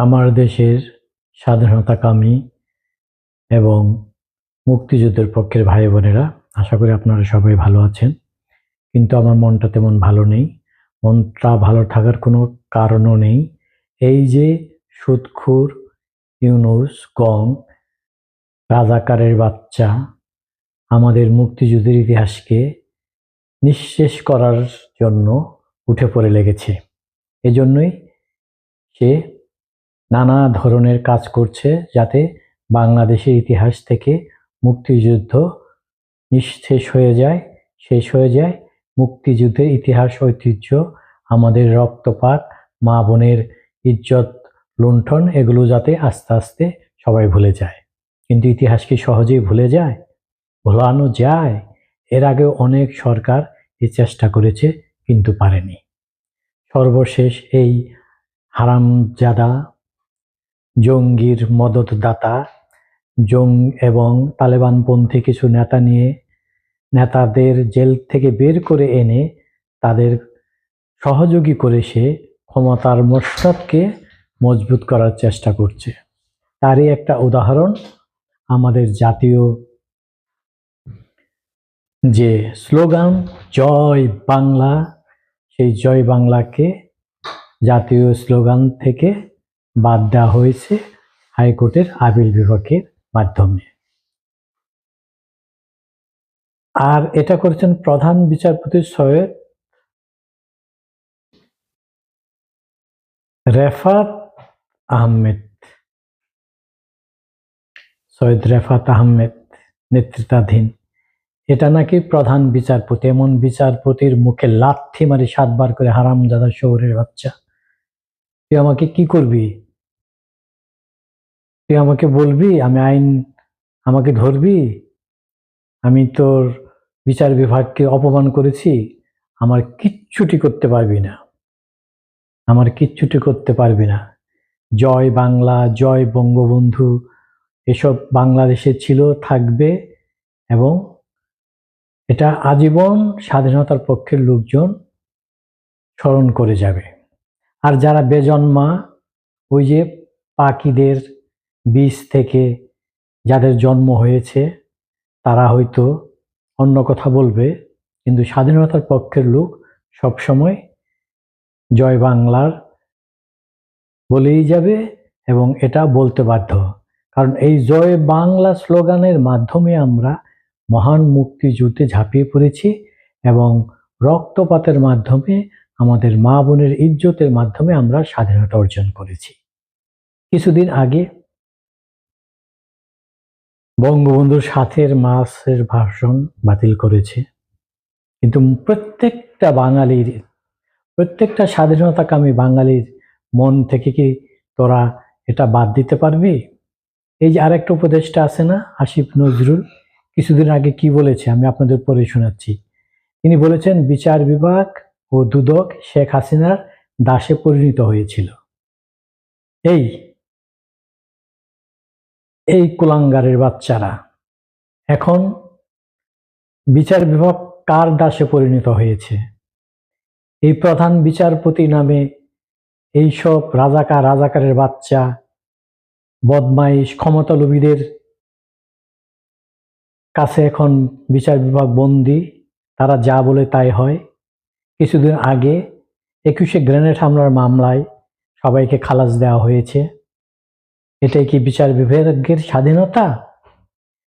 আমার দেশের স্বাধীনতাকামী এবং মুক্তিযুদ্ধের পক্ষের ভাই বোনেরা, আশা করি আপনারা সবাই ভালো আছেন। কিন্তু আমার মনটা তেমন ভালো নেই। মনটা ভালো থাকার কোনো কারণও নেই। এই যে সুদখুর ইউনুস, গং, রাজাকারের বাচ্চা আমাদের মুক্তিযুদ্ধের ইতিহাসকে নিঃশেষ করার জন্য উঠে পড়ে লেগেছে। এজন্যই সে নানা ধরনের কাজ করছে যাতে বাংলাদেশের ইতিহাস থেকে মুক্তিযুদ্ধ নিঃশেষ হয়ে যায়, শেষ হয়ে যায়। মুক্তিযুদ্ধের ইতিহাস, ঐতিহ্য, আমাদের রক্তপাত, মা বোনের ইজ্জত লুণ্ঠন, এগুলো যাতে আস্তে আস্তে সবাই ভুলে যায়। কিন্তু ইতিহাস কি সহজেই ভুলে যায়? ভোলানো যায়। এর আগে অনেক সরকার এই চেষ্টা করেছে, কিন্তু পারেনি। সর্বশেষ এই হারামজাদা জঙ্গির মদতদাতা, জং এবং তালেবানপন্থী কিছু নেতা নিয়ে নেতাদের জেল থেকে বের করে এনে তাদের সহযোগী করে সে ক্ষমতার মসনদকে মজবুত করার চেষ্টা করছে। তারই একটা উদাহরণ আমাদের জাতীয় যে স্লোগান, জয় বাংলা সেই জয় বাংলাকে জাতীয় স্লোগান থেকে বাদ দেওয়া হয়েছে হাইকোর্টের আপিল বিভাগের মাধ্যমে। আর এটা করেছেন প্রধান বিচারপতি সৈয়দ রেফাত আহমেদ। সৈয়দ রেফাত আহমেদ নেতৃত্বাধীন। এটা নাকি প্রধান বিচারপতি, এমন বিচারপতির মুখে লাথি মারি সাতবার করে হারামজাদা শহরের বাচ্চা। তুই আমাকে কি করবি? তুই আমাকে বলবি, আমি আইন আমাকে ধরবি? আমি তোর বিচার বিভাগকে অপমান করেছি, আমার কিচ্ছুটি করতে পারবি না। আমার কিচ্ছুটি করতে পারবি না। জয় বাংলা, জয় বঙ্গবন্ধু, এসব বাংলাদেশে ছিল, থাকবে এবং এটা আজীবন স্বাধীনতার পক্ষের লোকজন স্মরণ করে যাবে। আর যারা বেজন্মা, ওই যে পাখিদের বীজ থেকে যাদের জন্ম হয়েছে, তারা হয়তো অন্য কথা বলবে, কিন্তু স্বাধীনতার পক্ষের লোক সবসময় জয় বাংলার বলেই যাবে এবং এটা বলতে বাধ্য। কারণ এই জয় বাংলা স্লোগানের মাধ্যমে আমরা মহান মুক্তিযুদ্ধে ঝাঁপিয়ে পড়েছি এবং রক্তপাতের মাধ্যমে আমাদের মা বোনের ইজ্জতের মাধ্যমে আমরা স্বাধীনতা অর্জন করেছি। কিছুদিন আগে বঙ্গবন্ধুর সাথের মাসের ভাষণ বাতিল করেছে। কিন্তু প্রত্যেকটা বাঙালির, প্রত্যেকটা স্বাধীনতাকামী বাঙালির মন থেকে কি তোরা এটা বাদ দিতে পারবি? এই যে আরেকটা উপদেশটা আছে না, আসিফ নজরুল, কিছুদিন আগে কি বলেছে? আমি আপনাদের পরে শোনাচ্ছি। তিনি বলেছেন, বিচার বিভাগ ও দুদক শেখ হাসিনার দাসে পরিণত হয়েছিল। এই এই কুলাঙ্গারের বাচ্চারা, এখন বিচার বিভাগ কার দাসে পরিণত হয়েছে? এই প্রধান বিচারপতি নামে এইসব রাজাকার রাজাকারের বাচ্চা, বদমাইশ ক্ষমতালোভীদের কাছে এখন বিচার বিভাগ বন্দি, তারা যা বলে তাই হয়। কিছুদিন আগে একুশে গ্রেনেড হামলার মামলায় সবাইকে খালাস দেওয়া হয়েছে। এটাই কি বিচার বিভাগের স্বাধীনতা?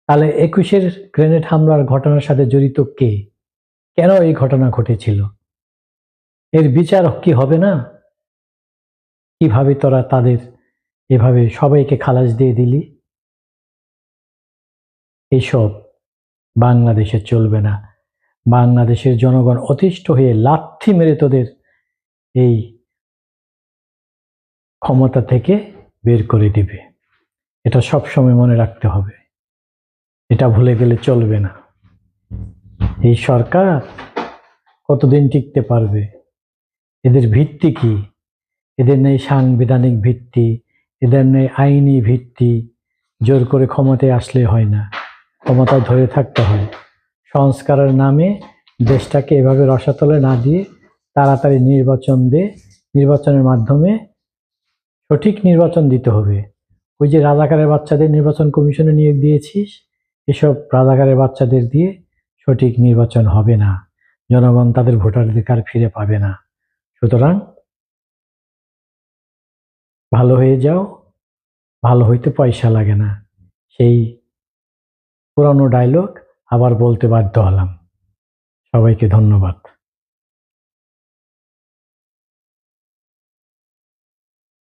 তাহলে একুশের গ্রেনেড হামলার ঘটনার সাথে জড়িত কে? কেন এই ঘটনা ঘটেছিল? এর বিচার কি হবে না? কীভাবে তোরা তাদের এভাবে সবাইকে খালাস দিয়ে দিলি? এইসব বাংলাদেশে চলবে না। বাংলাদেশের জনগণ অতিষ্ঠ হয়ে লাথি মেরে তোদের এই ক্ষমতা থেকে বের করে দিবে। এটা সব সময় মনে রাখতে হবে। এটা ভুলে গেলে চলবে না। এই সরকার কতদিন টিকতে পারবে? এদের ভিত্তি কি? এদের নেই সাংবিধানিক ভিত্তি, এদের নেই আইনি ভিত্তি। জোর করে ক্ষমতায় আসলে হয় না। ক্ষমতা ধরে থাকতে হয়। সংস্কারের নামে দেশটাকে এভাবে রসাতলে না দিয়ে তাড়াতাড়ি নির্বাচন দিয়ে নির্বাচনের মাধ্যমে সঠিক নির্বাচন দিতে হবে। ওই যে রাজাকারের বাচ্চাদের নির্বাচন কমিশনে নিয়োগ দিয়েছিস, এসব রাজাকারের বাচ্চাদের দিয়ে সঠিক নির্বাচন হবে না। জনগণ তাদের ভোটাধিকার ফিরে পাবে না। সুতরাং ভালো হয়ে যাও, ভালো হইতে পয়সা লাগে না। সেই পুরানো ডায়লগ আবার বলতে বাধ্য হলাম। সবাইকে ধন্যবাদ।